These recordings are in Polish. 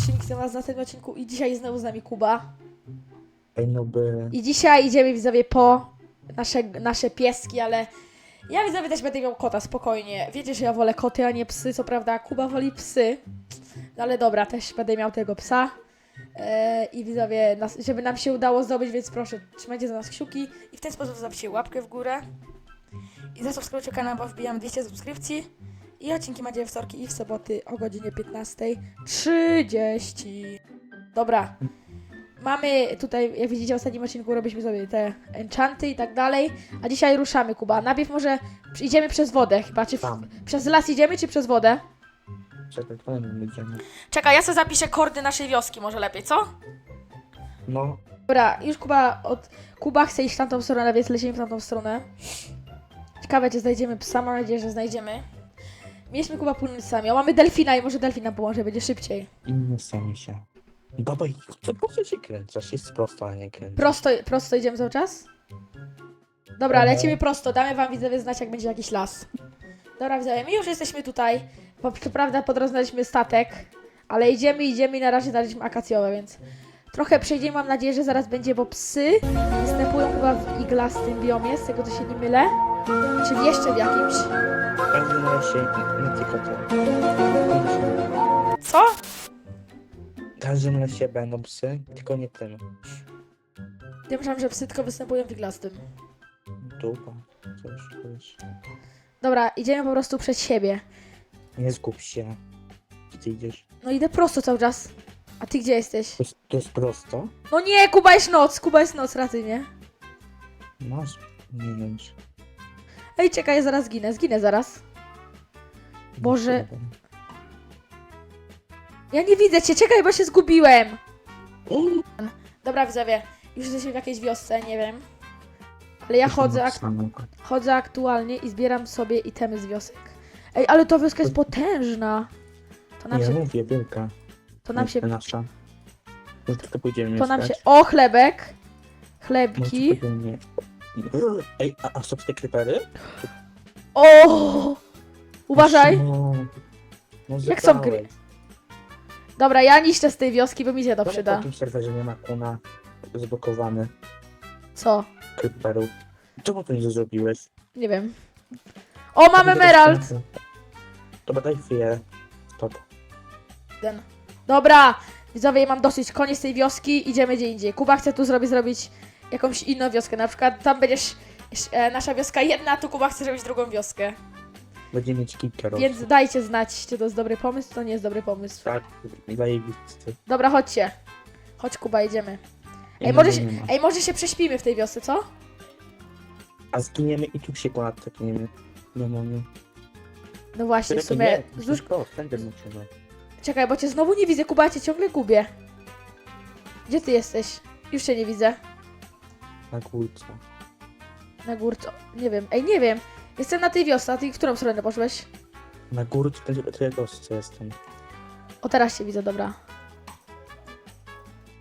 cześć, Mixem was na tym odcinku i dzisiaj znowu z nami Kuba. Ej, no by... I dzisiaj idziemy widzowie po nasze, nasze pieski, ale ja widzowie też będę miał kota, spokojnie. Wiecie, że ja wolę koty, a nie psy, co prawda Kuba woli psy. No ale dobra, też będę miał tego psa. Eee, I widzowie, nas, żeby nam się udało zdobyć, więc proszę, trzymajcie za nas kciuki i w ten sposób zostawcie łapkę w górę. I zasubskrybujcie kanał, bo wbijam 200 subskrypcji. I odcinki macie w wtorki i w soboty o godzinie 15.30. Dobra. Mamy tutaj, jak widzicie w ostatnim odcinku, robiliśmy sobie te enchanty i tak dalej. A dzisiaj ruszamy, Kuba. Najpierw może idziemy przez wodę chyba, czy w, Tam. przez las idziemy, czy przez wodę? Czekaj, to nie będziemy. Czekaj, ja sobie zapiszę kordy naszej wioski, może lepiej, co? No, Dobra, już Kuba od... Kuba chce iść w tamtą stronę, więc lecimy w tamtą stronę. Ciekawe, czy znajdziemy psa, mam nadzieję, że znajdziemy. Mieliśmy Kuba płynąć sami, o mamy delfina i może delfin nam pomoże, będzie szybciej. inne sami się. Baba, co po co się kręcasz? Jest prosto, a nie kręcasz. Prosto, prosto idziemy cały czas? Dobra, Ehe. lecimy prosto. Damy wam widzowie znać, jak będzie jakiś las. Dobra, widzowie, my już jesteśmy tutaj. Bo co prawda po drodze znaleźliśmy statek, ale idziemy, idziemy i na razie znaleźliśmy akacjowe, więc trochę przejdziemy. Mam nadzieję, że zaraz będzie, bo psy występują chyba w iglastym biomie, z tego co się nie mylę. Czyli jeszcze w jakimś. W każdym razie, nie tylko to. Co? W każdym razie będą psy, tylko nie tym. Ja myślałam, że psy tylko występują w iglastym. Dupa, coś, coś. Dobra, idziemy po prostu przed siebie. Nie zgub się. Gdzie ty idziesz? No idę prosto cały czas. A ty gdzie jesteś? To jest, to jest prosto? No nie, Kuba jest noc, Kuba jest noc, raty, nie? Masz minąć. Ej, czekaj, zaraz ginę, zginę zaraz. Boże. Ja nie widzę cię, czekaj, bo się zgubiłem. Dobra, widzowie, już jesteśmy w jakiejś wiosce, nie wiem. Ale ja chodzę, ak chodzę aktualnie i zbieram sobie itemy z wiosek. Ej, ale ta wioska jest potężna. To nam Ja się, mówię, wielka. to nam się, Nasza. No tylko pójdziemy to nam się... mieszkać. O, chlebek. No, Chlebki. Ej, a, a są te krypery? O! Uważaj. No, no Jak są zebrałeś. Dobra, ja niszczę z tej wioski, bo mi się to przyda. Po tym serwerze nie ma kuna zblokowany Co? kryperów. Czemu to nie zrobiłeś? Nie wiem. O, mam emerald! Dobra, daj chwilę. Stop. Jeden. Dobra, widzowie, mam dosyć. Koniec tej wioski, idziemy gdzie indziej. Kuba chce tu zrobić, zrobić jakąś inną wioskę. Na przykład tam będziesz e, nasza wioska jedna, a tu Kuba chce zrobić drugą wioskę. Będzie mieć kilka roz. Więc dajcie znać, czy to jest dobry pomysł, czy to nie jest dobry pomysł. Tak, zajebisty. Dobra, chodźcie. Chodź Kuba, idziemy. Ej, może się, ej, może się prześpimy w tej wiosce, co? A zginiemy i tu się ponad takniemy. No, no, właśnie, w sumie... musimy. Czekaj, bo cię znowu nie widzę, Kuba, ja cię ciągle gubię. Gdzie ty jesteś? Już cię nie widzę. Na górce. Na górce. Nie wiem. Ej, nie wiem. Jestem na tej wiosce, a ty w którą stronę poszłeś? Na górce kostce jestem. O, teraz się widzę, dobra.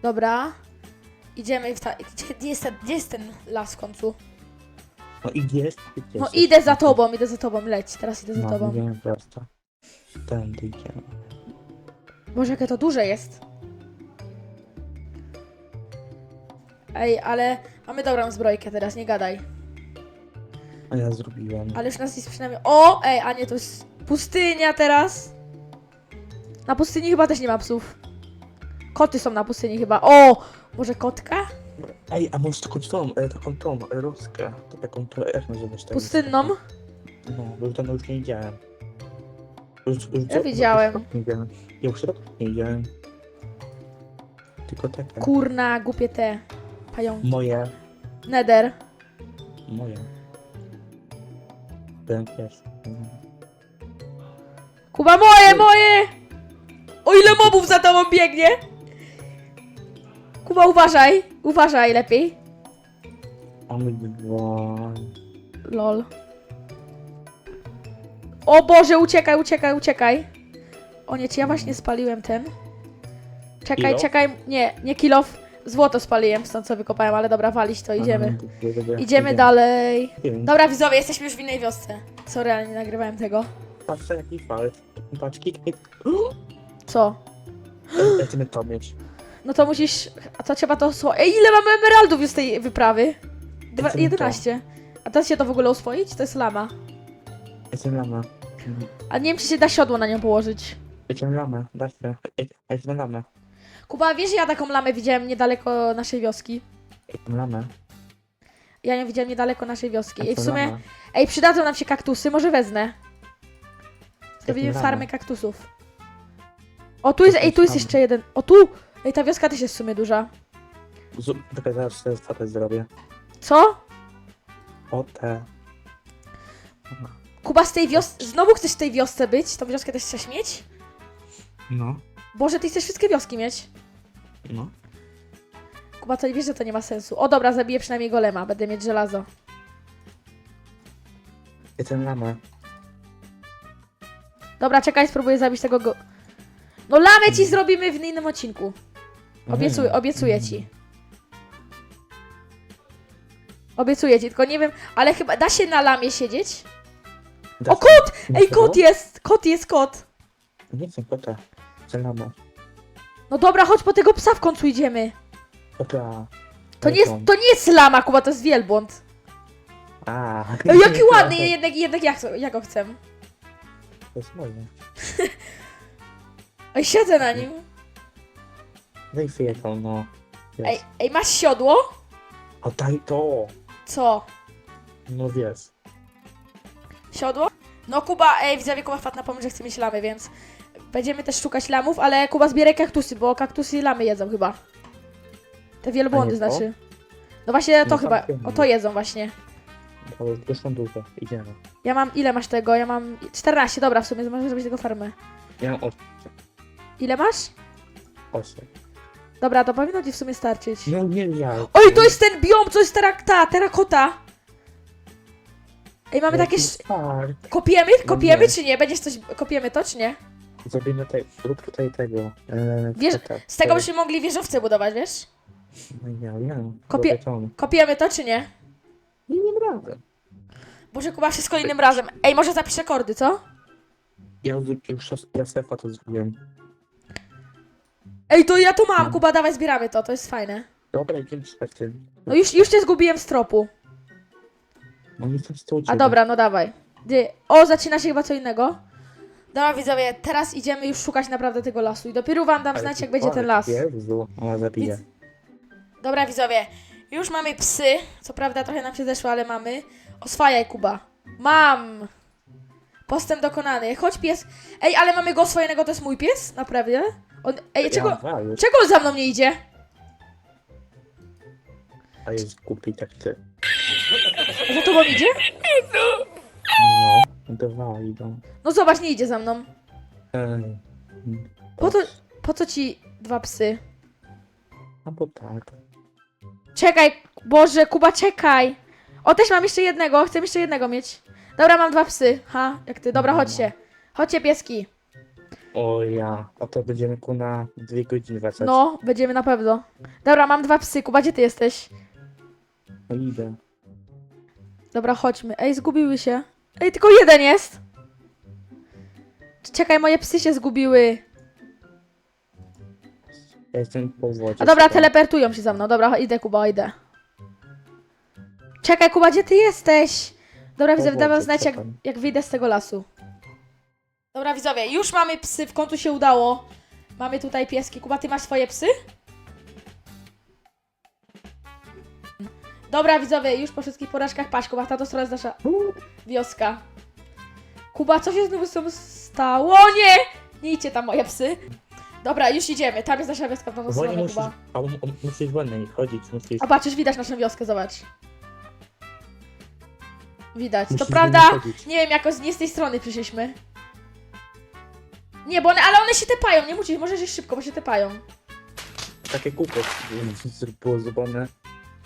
Dobra. Idziemy w ta... Gdzie, gdzie, jest ten, gdzie jest ten las w końcu? No i gdzie jest? Gdzie No idę za tobą, idę za tobą, leć. Teraz idę za No, tobą. idziemy prosto. Tędy idziemy. Boże, jakie to duże jest. Ej, ale mamy dobrą zbrojkę teraz, nie gadaj. A ja zrobiłem. Ale już nas jest przynajmniej... O! Ej, a nie, to jest pustynia teraz. Na pustyni chyba też nie ma psów. Koty są na pustyni chyba. O! Może kotka? Ej, a może taką tą, e, taką tą, e, ruskę. To taką, to, jak nazywasz tego? Pustynną? No, bo już dawno już nie widziałem. Już, już, Ja widziałem. Już nie widziałem. Ja już nie widziałem. Tylko takie. Kurna, głupie te pająki. Moje, Nether. moje. Byłem pierwszy. Kuba, moje, moje! O ile mobów za tobą biegnie! Kuba, uważaj, uważaj lepiej. Mamy dwa. Lol. O Boże, uciekaj, uciekaj, uciekaj. O nie, czy ja właśnie spaliłem ten? Czekaj, czekaj, nie, nie kilof. Złoto spaliłem, stąd co wykopałem, ale dobra, walić to, idziemy. Idziemy dalej. Dobra. Widzowie, jesteśmy już w innej wiosce. Co, realnie nagrywałem tego? Patrzcie jaki fal. Patrz. Co? Lecimy to mieć. No to musisz. A to trzeba to oswoić. Ej, ile mamy emeraldów już z tej wyprawy? Dwa, Lecimy 11. A da się to w ogóle oswoić? To jest lama. Lecimy lamę. A nie wiem, czy się da siodło na nią położyć. Lecimy lamę, da się. Lecimy lamę. Kuba, wiesz, ja taką lamę widziałem niedaleko naszej wioski. Lamę. Ja ją widziałem niedaleko naszej wioski. Ej, w sumie. lamę. Ej, przydadzą nam się kaktusy, może wezmę. Zrobimy Lecimy farmę kaktusów. O, tu jest, ej, tu jest jeszcze jeden. O, tu! Ej, ta wioska też jest w sumie duża. Czekaj, zaraz sobie zrobię. Co? O te. Kuba, z tej wiosce. Znowu chcesz w tej wiosce być? Tą wioskę też chcesz mieć? No, Boże, ty chcesz wszystkie wioski mieć? no. Kuba, to nie wiesz, że to nie ma sensu. O, dobra, zabiję przynajmniej golema, będę mieć żelazo. Lecimy lamę. Dobra, czekaj, spróbuję zabić tego go... No lamę ci zrobimy w innym odcinku. Obiecuję, Mhm. obiecuję ci. Obiecuję ci, tylko nie wiem, ale chyba da się na lamie siedzieć? Da O, kot! Ej, kot jest! Kot jest, kot! Nie chcę kota. Lamę. No dobra, chodź po tego psa w końcu idziemy. Kota. To nie, jest, to nie jest lama, Kuba, to jest wielbłąd. A. Ej, jaki ładny, jednak, jednak ja, chcę- ja go chcę. To jest moje. Ej, siedzę na nim. Daj chwilę to, no. Jest. Ej, ej, masz siodło? O, daj to. Co? No wiesz. Siodło? No Kuba, ej, widzowie, Kuba wpadł na pomysł, że chce mieć lamy, więc będziemy też szukać lamów, ale Kuba zbieraj kaktusy, bo kaktusy lamy jedzą chyba. Te wielbłądy A nie to? znaczy. No właśnie to No chyba, tam o to jedzą właśnie. To już są duże. Idziemy. Ja mam, ile masz tego? Ja mam 14, dobra, w sumie możesz zrobić tego farmę. Ja mam 8. Ile masz? 8. Dobra, to powinno ci w sumie starczyć. No nie ja. Oj, to jest ten biom, co jest terakta, terakota. Ej, mamy takie... sz- Tak. Kopiemy? Kopiemy nie. czy nie? Będziesz coś... Kopiemy to czy nie? Zrobimy tutaj, rób tutaj tego. E, Wiesz. Z tego byśmy mogli wieżowce budować, wiesz? No ja wiem. Kopie-. Kopiemy to czy nie? Nie, nie prawda. Boże, Kuba, wszystko innym razem. Ej, może zapisz rekordy, co? Ja już, ja sobie to zrobiłem. Ej, to ja to mam, Kuba, dawaj, zbieramy to, to jest fajne. Dobra, idziemy szukać ty. No już, już cię zgubiłem z tropu. No nie z A dobra, no dawaj. Gdzie? O, zaczyna się chyba co innego. Dobra, widzowie, teraz idziemy już szukać naprawdę tego lasu i dopiero wam dam znać, jak będzie ten las. Jezu, ona. Widz- Dobra, widzowie, już mamy psy. Co prawda trochę nam się zeszło, ale mamy. Oswajaj, Kuba. Mam! Postęp dokonany. Chodź, pies. Ej, ale mamy go oswojonego, to jest mój pies? Naprawdę? On... Ej, czego, Ja, już, czego on za mną nie idzie? a jest głupi tak ty. Za tobą idzie? No, dwa idą. No zobacz, nie idzie za mną. Ej. Po to, po co ci dwa psy? A bo tak. Czekaj, Boże, Kuba, czekaj. O, też mam jeszcze jednego, chcę jeszcze jednego mieć. Dobra, mam dwa psy. Ha, jak ty. Dobra, chodźcie. Chodźcie, pieski. O ja, a to będziemy ku na dwie godziny wracać. No, będziemy na pewno. Dobra, mam dwa psy. Kuba, gdzie ty jesteś? No idę. Dobra, chodźmy. Ej, zgubiły się. Ej, tylko jeden jest. Czekaj, moje psy się zgubiły. Ja jestem po wodzie. A dobra, teleportują się za mną. Dobra, idę, Kuba, idę. Czekaj, Kuba, gdzie ty jesteś? Dobra, wodzie, dawaj znać, jak, czekam. jak wyjdę z tego lasu. Dobra, widzowie, już mamy psy, w końcu się udało. Mamy tutaj pieski. Kuba, ty masz swoje psy? Dobra, widzowie, już po wszystkich porażkach patrz, Kuba, ta to strona jest nasza wioska. Kuba, co się znowu z tobą stało? O nie! Nie idźcie tam, moje psy. Dobra, już idziemy. Tam jest nasza wioska w tą Wolniej stronę, musisz, Kuba. a, musisz wolniej chodzić, musisz... A patrz, już widać naszą wioskę, zobacz. Widać. To musisz prawda, wolniej chodzić. nie wiem, jakoś nie z tej strony przyszliśmy. Nie, bo one, ale one się tepają, nie musisz, możesz iść szybko, bo się tepają. Takie kółko było zrobione.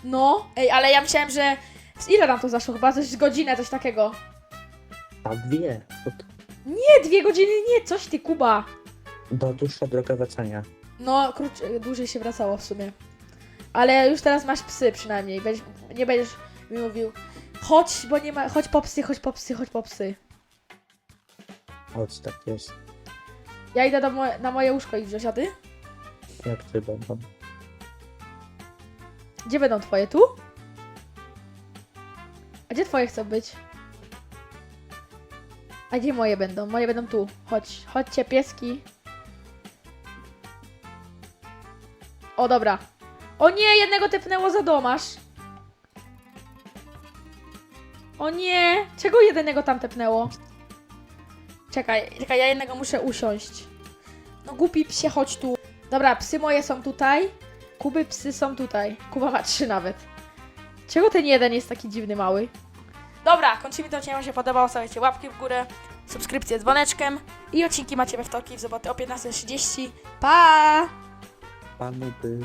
No, ej, ale ja myślałem, że... Z ile nam to zaszło? Chyba coś z godzinę, coś takiego. A dwie. To, Nie, dwie godziny, nie, coś ty, Kuba. to dłuższa droga wracania. No, krótsze, dłużej się wracało w sumie. Ale już teraz masz psy przynajmniej, będziesz, nie będziesz mi mówił chodź, bo nie ma, chodź po psy, chodź po psy, chodź po psy. Chodź, tak jest. Ja idę do moje, na moje łóżko i wziąć, a ty? jak ty będą. Gdzie będą twoje? Tu? A gdzie twoje chcą być? A gdzie moje będą? Moje będą tu. Chodź, chodźcie pieski. O, dobra. O nie, jednego typnęło za domasz. O nie, czego jednego tam tepnęło? Czekaj, czekaj, ja jednego muszę usiąść. No głupi psie, chodź tu. Dobra, psy moje są tutaj. Kuby psy są tutaj. Kuba ma trzy nawet. Czego ten jeden jest taki dziwny mały? Dobra, kończymy to odcinek, wam się podobał. Stawiajcie łapki w górę, subskrypcję dzwoneczkiem i odcinki macie we wtorki w sobotę o 15.30. Pa! Panu by